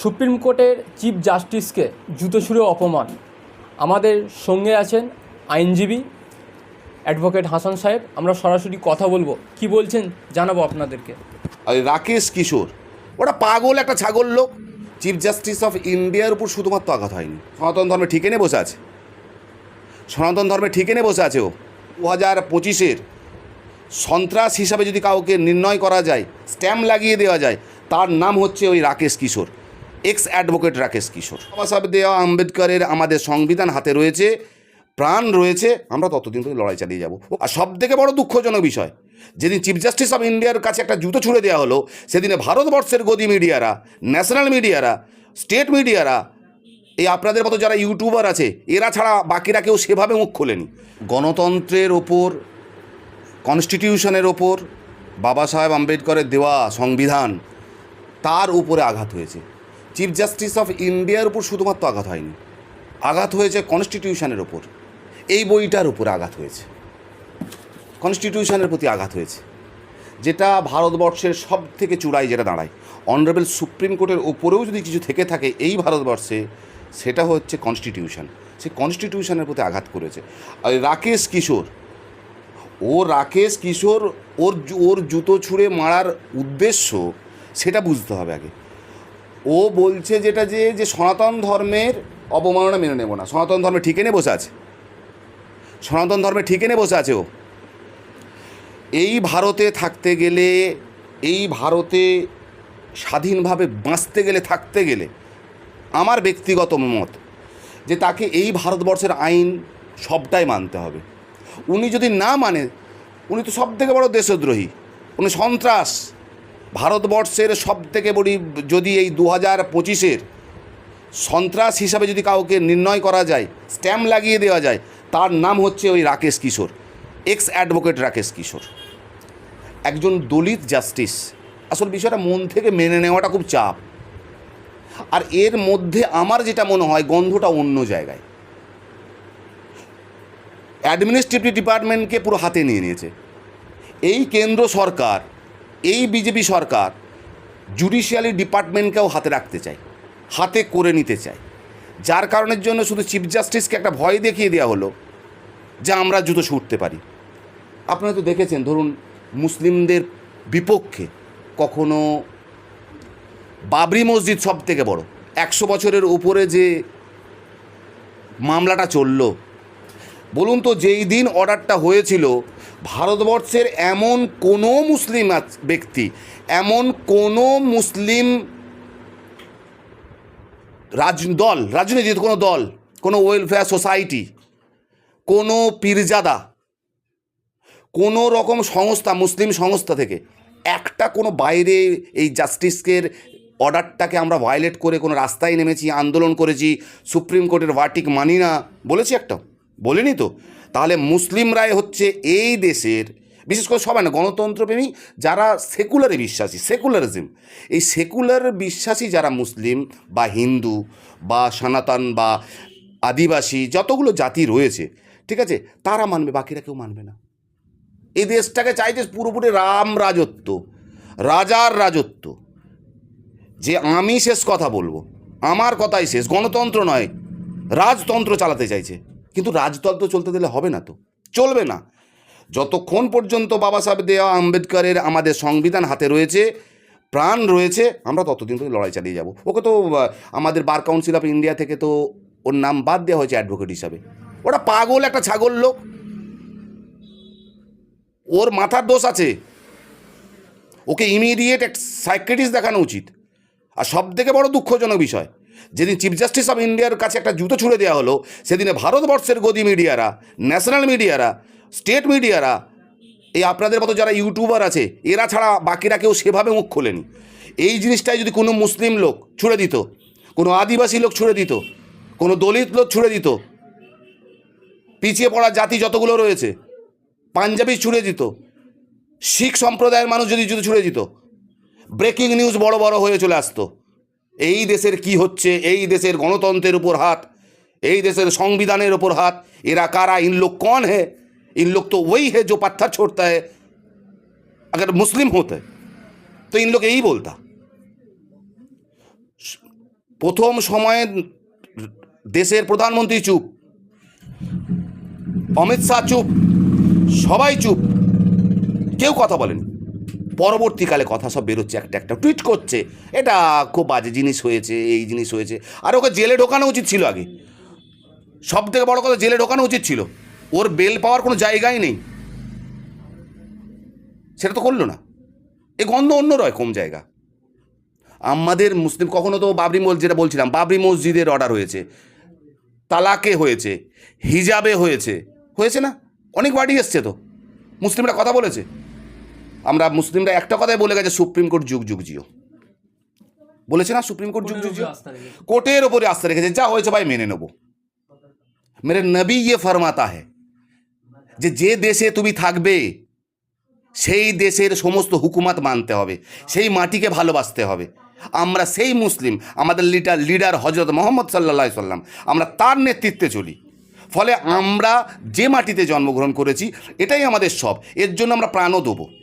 Supreme কোর্টের chief জাস্টিসকে জুতো ছুঁড়ে অপমান। আমাদের সঙ্গে আছেন আইনজীবী অ্যাডভোকেট হাসান সাহেব। আমরা সরাসরি কথা বলব। কি বলছেন জানাব আপনাদেরকে। রাকেশ কিশোর, ওটা পাগল একটা ছাগল লোক। চিফ জাস্টিস অফ ইন্ডিয়ার উপর শুধুমাত্র আঘাত হয়নি। সনাতন ধর্মে ঠিকে নিয়ে বসে আছে। সনাতন ধর্মে ঠিকে নিয়ে বসে আছে ও। দু হাজার পঁচিশের সন্ত্রাস হিসাবে যদি কাউকে নির্ণয় করা যায়, স্ট্যাম্প লাগিয়ে দেওয়া যায়, তার নাম হচ্ছে ওই রাকেশ কিশোর। এক্স অ্যাডভোকেট রাকেশ কিশোর বাবা সাহেব দেওয়া আম্বেদকরের আমাদের সংবিধান হাতে রয়েছে, প্রাণ রয়েছে, আমরা ততদিন ধরে লড়াই চালিয়ে যাব। আর সব থেকে বড় দুঃখজনক বিষয়, যেদিন চিফ জাস্টিস অফ ইন্ডিয়ার কাছে একটা জুতো ছুড়ে দেওয়া হলো, সেদিনে ভারতবর্ষের গদি মিডিয়ারা ন্যাশনাল মিডিয়ারা স্টেট মিডিয়ারা, এই আপনাদের মতো যারা ইউটিউবার আছে, এরা ছাড়া বাকিরা কেউ সেভাবে মুখ খোলেনি। গণতন্ত্রের ওপর কনস্টিটিউশনের ওপর, বাবা সাহেব আম্বেদকরের দেওয়া সংবিধান, তার উপরে আঘাত হয়েছে। চিফ জাস্টিস অফ ইন্ডিয়ার উপর শুধুমাত্র আঘাত হয়নি। আঘাত হয়েছে কনস্টিটিউশনের ওপর এই বইটার উপরে আঘাত হয়েছে। কনস্টিটিউশনের প্রতি আঘাত হয়েছে। যেটা ভারতবর্ষের সব থেকে চূড়ায় যেটা দাঁড়ায়। অনারেবল সুপ্রিম কোর্টের ওপরেও যদি কিছু থেকে থাকে এই ভারতবর্ষে, সেটা হচ্ছে কনস্টিটিউশন সে কনস্টিটিউশনের প্রতি আঘাত করেছে। আর রাকেশ কিশোর, ও রাকেশ কিশোর ওর ওর জুতো ছুঁড়ে মারার উদ্দেশ্য, সেটা বুঝতে হবে আগে। ও বলছে যেটা যে যে সনাতন ধর্মের অবমাননা মেনে নেব না। সনাতন ধর্মে ঠিকে বসে আছে। সনাতন ধর্মে ঠিকে নিয়ে বসে আছে ও। এই ভারতে থাকতে গেলে, এই ভারতে স্বাধীনভাবে বাঁচতে গেলে, থাকতে গেলে আমার ব্যক্তিগত মত যে তাকে এই ভারতবর্ষের আইন সবটাই মানতে হবে। উনি যদি না মানে উনি তো সব থেকে বড় দেশদ্রোহী, উনি সন্ত্রাস। ভারতবর্ষের সব থেকে বড় যদি এই দু হাজার পঁচিশের সন্ত্রাস হিসাবে যদি কাউকে নির্ণয় করা যায়, স্ট্যাম্প লাগিয়ে দেওয়া যায়, তার নাম হচ্ছে ওই রাকেশ কিশোর, এক্স অ্যাডভোকেট রাকেশ কিশোর। একজন দলিত জাস্টিস। আসল বিষয়টা মন থেকে মেনে নেওয়াটা খুব চাপ। আর এর মধ্যে আমার যেটা মনে হয়, গন্ধটা অন্য জায়গায়। অ্যাডমিনিস্ট্রেটিভ ডিপার্টমেন্টকে পুরো হাতে নিয়ে নিয়েছে। এই কেন্দ্র সরকার এই বিজেপি সরকার জুডিশিয়ালি ডিপার্টমেন্টকেও হাতে রাখতে চায়, হাতে করে নিতে চায়। যার কারণের জন্য শুধু চিফ জাস্টিসকে একটা ভয় দেখিয়ে দেওয়া হলো যে আমরা জুতো ছুটতে পারি। আপনারা তো দেখেছেন, ধরুন মুসলিমদের বিপক্ষে কখনো বাবরি মসজিদ সব থেকে বড়। একশো বছরের উপরে যে মামলাটা চলল, বলুন তো যেই দিন অর্ডারটা হয়েছিল ভারতবর্ষের এমন কোনো মুসলিম ব্যক্তি, এমন কোনো মুসলিম রাজ, দল রাজনীতির কোনো দল, কোনো ওয়েলফেয়ার সোসাইটি কোনো পীরজাদা, কোনো রকম সংস্থা, মুসলিম সংস্থা থেকে একটা কোনো বাইরে এই জাস্টিসকের অর্ডারটাকে আমরা ভায়োলেট করে কোনো রাস্তায় নেমেছি, আন্দোলন করেছি সুপ্রিম কোর্টের ভার্টিক মানি না, বলেছি একটা, বলিনি তো? তাহলে মুসলিমরাই হচ্ছে এই দেশের, বিশেষ করে সবাই না, গণতন্ত্রপ্রেমী যারা সেকুলারে বিশ্বাসী, সেকুলারিজম। এই সেকুলার বিশ্বাসী যারা মুসলিম বা হিন্দু বা সনাতন বা আদিবাসী, যতগুলো জাতি রয়েছে, ঠিক আছে, তারা মানবে, বাকিরা কেউ মানবে না। এই দেশটাকে চাইছে পুরোপুরি রাম রাজত্ব, রাজার রাজত্ব। যে আমি শেষ কথা বলব, আমার কথাই শেষ, গণতন্ত্র নয়, রাজতন্ত্র চালাতে চাইছে। কিন্তু রাজতন্ত্র চলতে দিলে হবে না তো। চলবে না। যতক্ষণ পর্যন্ত বাবা সাহেব দেওয়া আম্বেদকরের আমাদের সংবিধান হাতে রয়েছে, প্রাণ রয়েছে, আমরা ততদিন ধরে লড়াই চালিয়ে যাব। ওকে তো আমাদের বার কাউন্সিল অফ ইন্ডিয়া থেকে তো ওর নাম বাদ দেওয়া হয়েছে অ্যাডভোকেট হিসাবে। ওটা পাগল একটা ছাগল লোক। ওর মাথার দোষ আছে। ওকে ইমিডিয়েট এক সাইক্রেটিস্ট দেখানো উচিত। আর সব থেকে বড় দুঃখজনক বিষয় যেদিন চিফ জাস্টিস অফ ইন্ডিয়ার কাছে একটা জুতো ছুড়ে দেওয়া হলো, সেদিনে ভারতবর্ষের গদি মিডিয়ারা ন্যাশনাল মিডিয়ারা স্টেট মিডিয়ারা, এই আপনাদের মতো যারা ইউটিউবার আছে, এরা ছাড়া বাকিরা কেউ সেভাবে মুখ খোলেনি। এই জিনিসটাই যদি কোনো মুসলিম লোক ছুড়ে দিত, কোনো আদিবাসী লোক ছুড়ে দিত, কোনো দলিত লোক ছুড়ে দিত, পিছিয়ে পড়া জাতি যতগুলো রয়েছে, পাঞ্জাবি ছুড়ে দিত, শিখ সম্প্রদায়ের মানুষ যদি যদি ছুড়ে দিত ব্রেকিং নিউজ বড় বড় হয়ে চলে আসতো। এই দেশের কি হচ্ছে এই দেশের গণতন্ত্রের উপর হাত এই দেশের সংবিধানের ওপর হাত এরা कारा इन लोग कौन है इन लोग तो वही है जो पत्थर छोड़ता है अगर मुस्लिम होते तो इन लोग यही बोलता প্রথম সময়ে দেশের প্রধানমন্ত্রী চুপ অমিত শাহ চুপ সবাই চুপ কেউ কথা বলেনি পরবর্তীকালে কথা সব বেরোচ্ছে, একটা একটা টুইট করছে। এটা খুব বাজে জিনিস হয়েছে, এই জিনিস হয়েছে। আর ওকে জেলে ঢোকানো উচিত ছিল আগে। সব থেকে বড় কথা, জেলে ঢোকানো উচিত ছিল। ওর বেল পাওয়ার কোনো জায়গাই নেই। সেটা তো করল না। এ গন্ধ অন্য রয় কম জায়গা? আমাদের মুসলিম, কখনো তো বাবরি মসজিদ, যেটা বলছিলাম, বাবরি মসজিদের অর্ডার হয়েছে। তালাকে হয়েছে, হিজাবে হয়েছে। হয়েছে না? অনেক বাড়ি এসছে তো। মুসলিমরা কথা বলেছে। আমরা মুসলিমরা একটা কথাই বলে গেছে সুপ্রিম কোর্ট যুগ যুগ জিও। বলেছে না সুপ্রিম কোর্ট যুগ যুগ জিও? কোর্টের ওপরে আস্থা রেখেছে। যা হয়েছে ভাই মেনে নেব। মেরে নবী ইয়ে ফরমাতা হ্যাঁ যে যে দেশে তুমি থাকবে সেই দেশের সমস্ত হুকুমাত মানতে হবে সেই মাটিকে ভালোবাসতে হবে। আমরা সেই মুসলিম আমাদের লিডার লিডার হজরত মোহাম্মদ সাল্লা সাল্লাম আমরা তার নেতৃত্বে চলি। ফলে আমরা যে মাটিতে জন্মগ্রহণ করেছি এটাই আমাদের সব। এর জন্য আমরা প্রাণও দেবো।